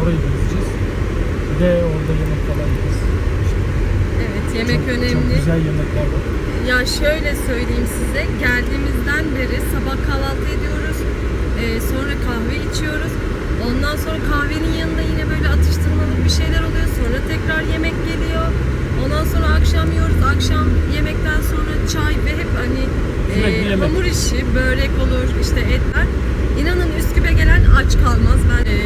Orayı gezeceğiz. Bir de orada yemek falan. İşte Evet yemek çok, önemli. Çok güzel yemekler var. Ya şöyle söyleyeyim size, geldiğimizden beri sabah kahvaltı ediyoruz, ee, sonra kahve içiyoruz. Ondan sonra kahvenin yanında yine böyle atıştırmalık bir şeyler oluyor. Sonra tekrar yemek geliyor. Ondan sonra akşam yiyoruz. Akşam yemekten sonra çay ve hep hani e, hamur işi, börek olur, işte etler. İnanın Üsküp'e gelen aç kalmaz. Ben e.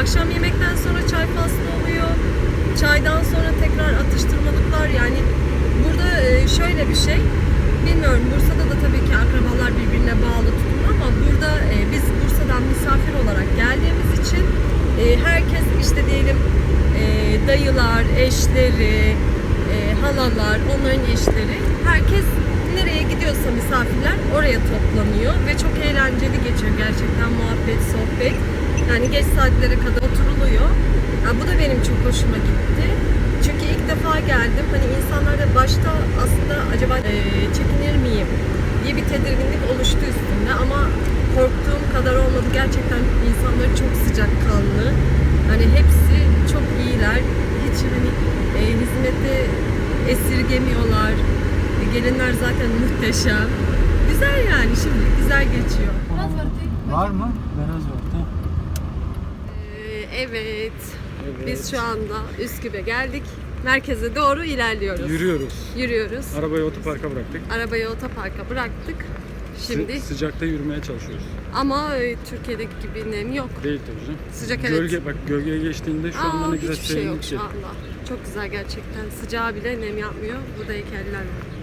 Akşam yemekten sonra çay faslı oluyor. Çaydan sonra tekrar atıştırmalıklar yani burada e, şöyle bir şey bilmiyorum Bursa'da da tabii ki akrabalar birbirine bağlı tutulur ama burada e, biz Bursa'dan misafir olarak geldiğimiz için e, herkes işte diyelim dayılar, eşleri, halalar, onların eşleri herkes nereye gidiyorsa misafirler oraya toplanıyor ve çok eğlenceli geçiyor gerçekten muhabbet, sohbet. Yani geç saatlere kadar oturuluyor. Ya bu da benim çok hoşuma gitti. Çünkü ilk defa geldim. Hani insanlarda başta aslında acaba e, çekinir miyim diye bir tedirginlik oluştu üstünde ama korktuğum kadar olmadı. Gerçekten insanlar çok sıcakkanlı. Hani hepsi çok iyiler. Hiç hani e, hizmeti esirgemiyorlar. E, gelinler zaten muhteşem. Güzel yani şimdi güzel geçiyor. Var mı? Ee, evet. Evet. Biz şu anda Üsküp'e geldik. Merkeze doğru ilerliyoruz. Yürüyoruz. Yürüyoruz. Arabayı otoparka bıraktık. Arabayı otoparka bıraktık. Şimdi Sı- sıcakta yürümeye çalışıyoruz. ama e, Türkiye'deki gibi nem yok. Değil tabii canım. Sıcak, evet. Gölge bak gölgeye geçtiğinde şu anda Aa, ne güzel hiçbir şey yok şu anda. Çok güzel gerçekten. Sıcağı bile nem yapmıyor. Burada heykeller var.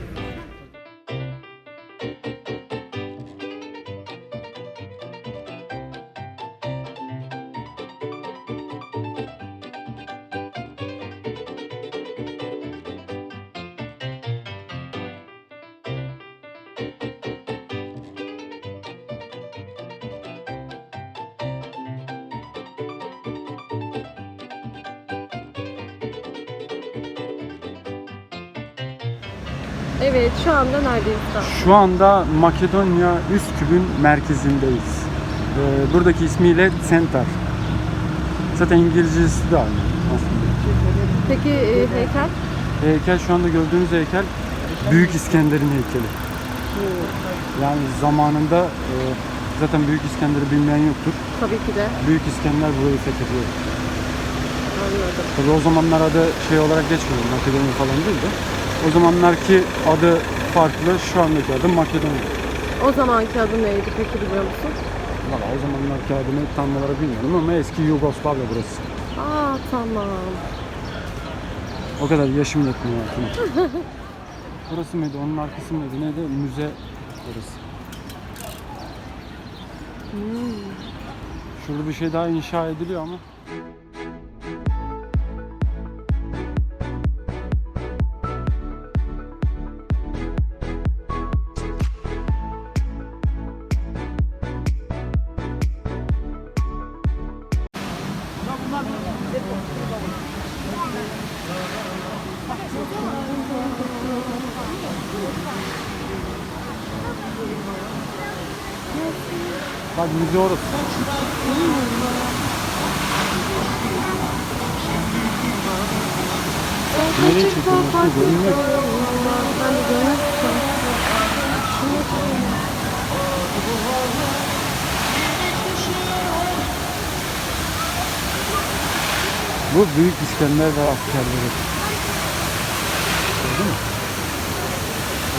Evet şu anda neredeyiz daha? Şu anda Makedonya Üsküp'ün merkezindeyiz. Ee, buradaki ismiyle Center. Zaten İngilizcesi de aynı aslında. Peki e, heykel? Heykel şu anda gördüğünüz heykel Büyük İskender'in heykeli. Yani zamanında e, zaten Büyük İskender'i bilmeyen yoktur. Tabii ki de. Büyük İskender burayı fethediyor. Anladım. Tabii o zamanlar adı şey olarak geçmiyor, Makedonya falan değil de. O zamanlarki adı farklı, şu andaki adı Makedonya. O zamanki adı neydi peki biliyor musun? Valla o zamanlarki adını tam olarak bilmiyorum ama eski Yugoslavya burası. Aa tamam. O kadar yaşım yetmiyor aklıma. burası mıydı, onun arkası mıydı, neydi? Müze burası. Hmm. Şurada bir şey daha inşa ediliyor ama. Bak müze orası. Nereye çekiyorsun? Görünmüyor. Ben de görmek istiyorum. Bu Büyük İskender ve askerleri. Gördün mü?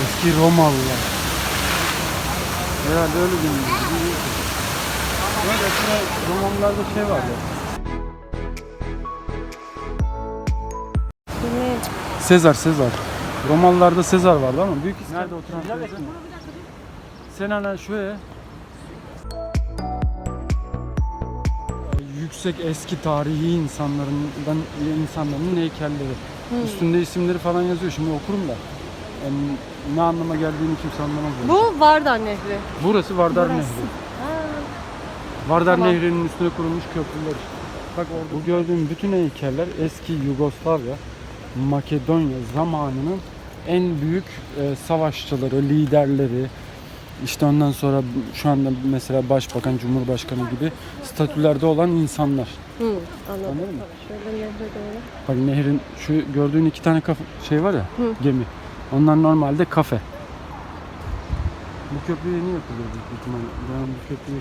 Eski Romalılar. Herhalde öyle deniyor. Evet, eskiden Romalılarda şey vardı. Sezar, Sezar. Romalılarda Sezar vardı ama Büyük İskender... Nerede oturan Sezar? Sen ana şuraya. Yüksek eski tarihi insanlarından insanların heykelleri. Üstünde isimleri falan yazıyor. Şimdi okurum da. Yani ne anlama geldiğini kimse anlamaz. Bu Vardar Nehri. Burası Vardar Burası. Nehri. Vardar Tamam. Nehri'nin üstüne kurulmuş köprüler işte. Bak orada bu gördüğün bütün heykeller eski Yugoslavya, Makedonya zamanının en büyük e, savaşçıları, liderleri, işte ondan sonra şu anda mesela başbakan, cumhurbaşkanı gibi statülerde olan insanlar. Hı, anladım. Anladın mı? Şöyle nehre doğru. Bak nehrin şu gördüğün iki tane kafe, şey var ya Hı. gemi. Onlar normalde kafe. Bu köprü yeni yapılıyor büyük ihtimalle. Ben bu köprüyü...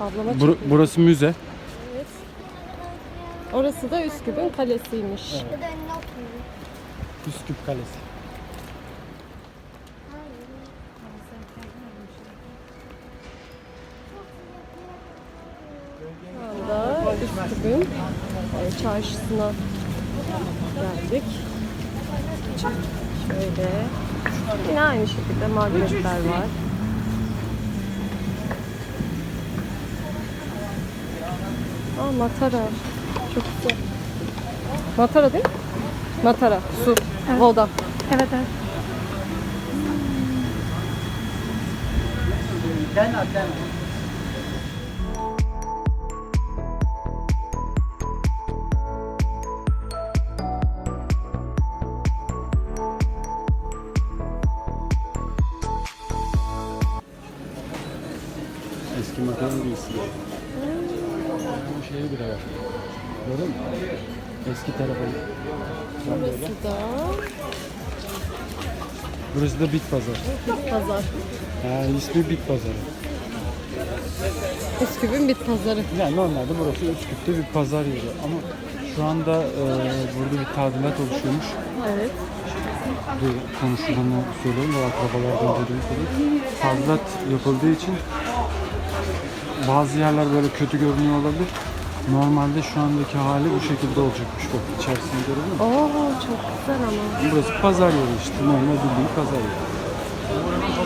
Ablama Bur- burası müze. Evet. Orası da Üsküp'ün kalesiymiş. Evet. Bu da önüne oturuyor. Üsküp Kalesi. Şu anda Üsküp'ün e, çarşısına geldik. Şöyle. Yine aynı şekilde margaretler var. Aa matara. Çok güzel. Matara değil mi? Matara. Su. Voda. Evet evet. Eski makarna giysi. Eski tarafa. Burası da Burası da bit pazar. pazar. Ha, ismi bit pazarı. Üsküp'ün bit pazarı. Yani normalde burası Üsküp'te bir pazar yeri ama şu anda e, burada bir tadilat oluşuyormuş. Evet. Bir konuşulanı söyleyeyim ve akrabalardan dediğim gibi. Tadilat yapıldığı için bazı yerler böyle kötü görünüyor olabilir. Normalde şu andaki hali bu şekilde olacakmış bak içerisini gördün mü? Oo çok güzel ama. Burası pazar yeri işte normal bildiğin pazar yeri.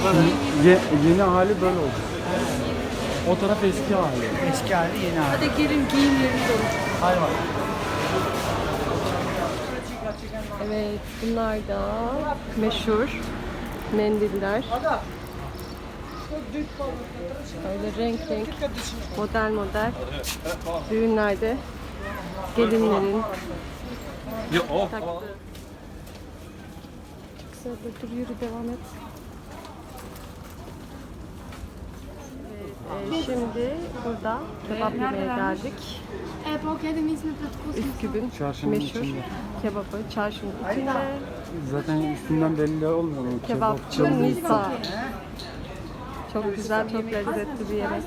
Şimdi ye- yeni hali böyle olacak. O taraf eski hali. Eski hali yeni hali. Hadi gelin giyim yerinde olun. Hadi bak. Evet bunlar da meşhur mendiller. Böyle renk renk model model düğünlerde gelinlerin taktığı. Çok güzel dur yürü devam et. Evet, e, şimdi burada kebap yemeye geldik. E? Üsküp'ün Çarşının meşhur içinde. kebabı çarşının içinde. Zaten üstünden belli olmuyor mu? Kebapçı Nisa. Çok güzel, çok lezzetli bir yemek.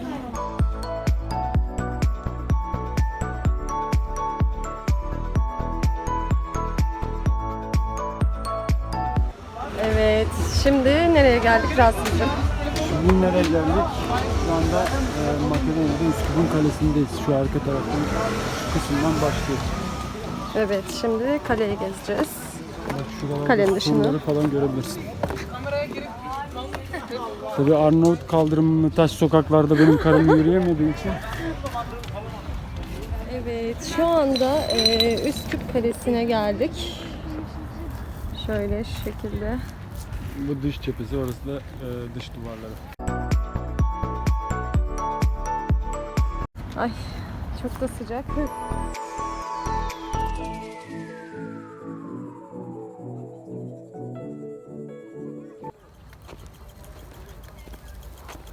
Evet, şimdi nereye geldik Rasim'cim? Şimdi nereye geldik? Şu anda e, Makedonya'da Üsküp'ün kalesindeyiz. Şu arka taraftan kısımdan başlıyoruz. Evet, şimdi kaleyi gezeceğiz. Şuralarda Kalenin dışını. surları falan görebilirsin. Tabii Arnavut kaldırımlı taş sokaklarda benim karım yürüyemediği için Evet, şu anda e, Üsküp Kalesi'ne geldik. Şöyle şu şekilde. bu dış cephesi orası da e, dış duvarları. Ay, çok da sıcak.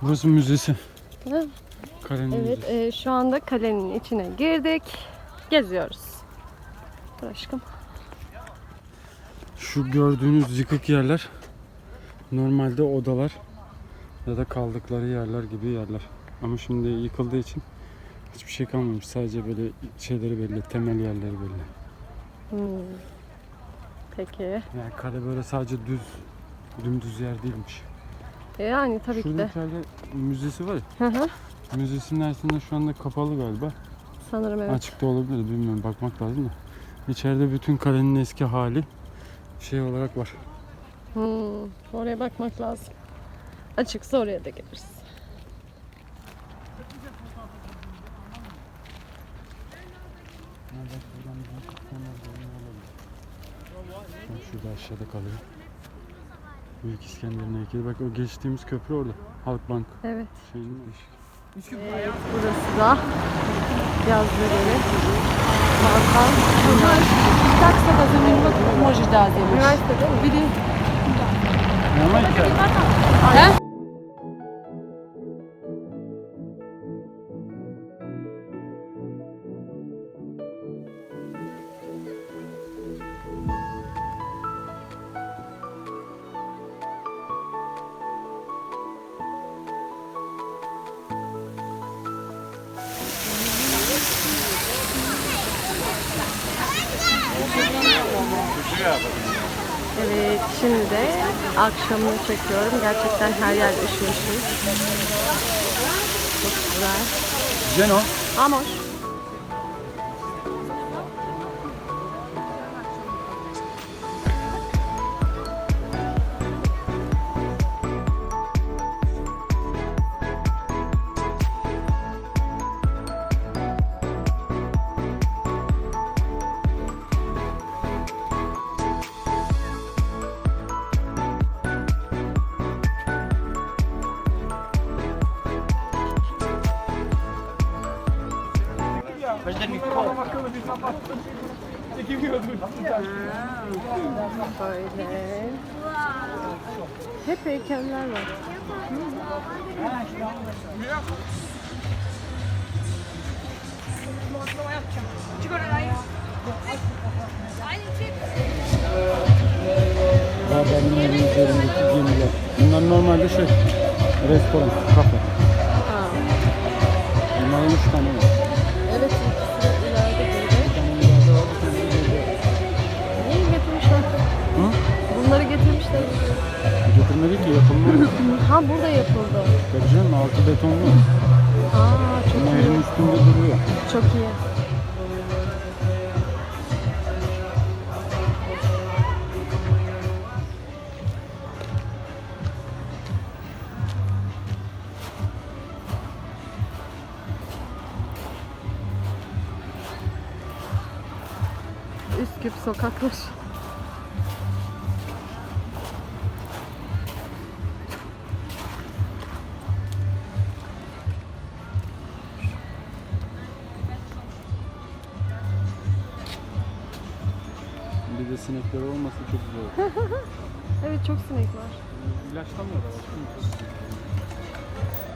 Burası müzesi. Kalenin Evet, müzesi. e, şu anda kalenin içine girdik. Geziyoruz. Dur aşkım. Şu gördüğünüz yıkık yerler normalde odalar ya da kaldıkları yerler gibi yerler. Ama şimdi yıkıldığı için hiçbir şey kalmamış. Sadece böyle şeyleri belli, temel yerleri belli. Hmm. Peki. Yani kale böyle sadece düz, dümdüz yer değilmiş. E, yani tabii ki Şurada de. bir tane müzesi var ya. Hı hı. Müzesinin aslında şu anda kapalı galiba. Sanırım evet. Açıkta olabilir bilmiyorum bakmak lazım da. İçeride bütün kalenin eski hali şey olarak var. Hmm, oraya bakmak lazım. Açıksa oraya da geliriz. Şurada aşağıda kalıyor. Büyük İskender'in heykeli. Bak o geçtiğimiz köprü orada. Halkbank Evet. şeyinin Evet, burası da yazları. Hakan. Tak se da zanimljivo možeš da zjemiš. Üniversitede mi? Vidi. Ama Evet, şimdi de akşamını çekiyorum. Gerçekten her yer ışıl ışıl. Çok güzel. Ceno. Amor. Böyle. Hep heykeller var. Barbarların üzerindeki gemiler. Bunlar normalde şey, restoran, kafe. Ha. Bunların üç tane var. Getirmedik ki yapılmadı. Ha burada yapıldı. Tabii canım altı betonlu. Aa çok Nehrin iyi. üstünde duruyor. Çok iyi. Üsküp sokaklar. Sinekler olmasa çok güzel olur. Evet çok sinek var. İlaçlamıyorlar aslında. Biraz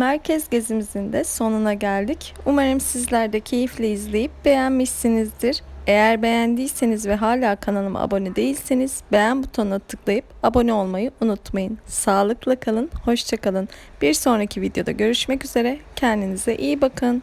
Merkez gezimizin de sonuna geldik. Umarım sizler de keyifle izleyip beğenmişsinizdir. Eğer beğendiyseniz ve hala kanalıma abone değilseniz beğen butonuna tıklayıp abone olmayı unutmayın. Sağlıkla kalın, hoşça kalın. Bir sonraki videoda görüşmek üzere. Kendinize iyi bakın.